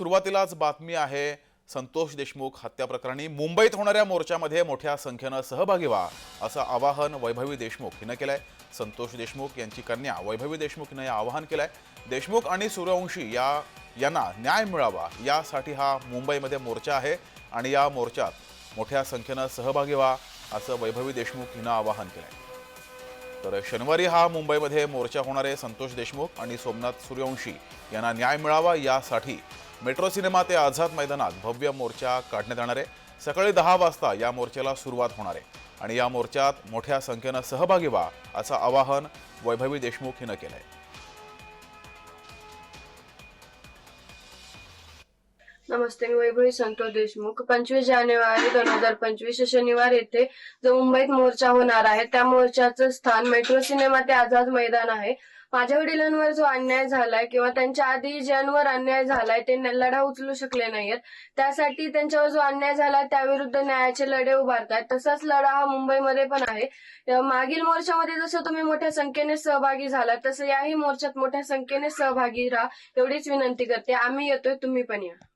सुरुवातीलाच बातमी आहे संतोष देशमुख हत्या प्रकरणी मुंबईत होणाऱ्या मोर्चामध्ये मोठ्या संख्येनं सहभागी व्हा असं आवाहन वैभवी देशमुख हिनं केलंय. संतोष देशमुख यांची कन्या वैभवी देशमुख हिनं हे आवाहन केलंय. देशमुख आणि सूर्यवंशी या यांना न्याय मिळावा यासाठी हा मुंबईमध्ये मोर्चा आहे आणि या मोर्चात मोठ्या संख्येनं सहभागी व्हा असं वैभवी देशमुख हिनं आवाहन केलंय. तर शनिवारी हा मुंबईमध्ये मोर्चा होणारे संतोष देशमुख आणि सोमनाथ सूर्यवंशी. यांना न्याय मिळावा यासाठी मेट्रो सिनेमा ते आझाद मैदानात भव्य मोर्चा काढण्यात येणार आहे. सकाळी दहा वाजता या मोर्चाला सुरुवात होणार आहे. आणि या मोर्चात मोठ्या संख्येनं सहभागी व्हा असं आवाहन वैभवी देशमुख हिनं केलं आहे नमस्ते मी वैभवी संतोष देशमुख. पंचवीस जानेवारी दोन हजार पंचवीस शनिवार येथे जो मुंबईत मोर्चा होणार आहे त्या मोर्चाचं स्थान मेट्रो सिनेमा ते आझाद मैदान आहे. माझ्या वडिलांवर जो अन्याय झालाय किंवा त्यांच्या आधी ज्यांवर अन्याय झालाय ते लढा उचलू शकले नाहीयेत. त्यासाठी त्यांच्यावर जो अन्याय झालाय त्याविरुद्ध न्यायाचे लढे उभारतात तसाच लढा हा मुंबईमध्ये पण आहे. मागील मोर्चामध्ये जसं तुम्ही मोठ्या संख्येने सहभागी झाला तसं याही मोर्चात मोठ्या संख्येने सहभागी राहा. एवढीच विनंती करते. आम्ही येतोय तुम्ही पण या.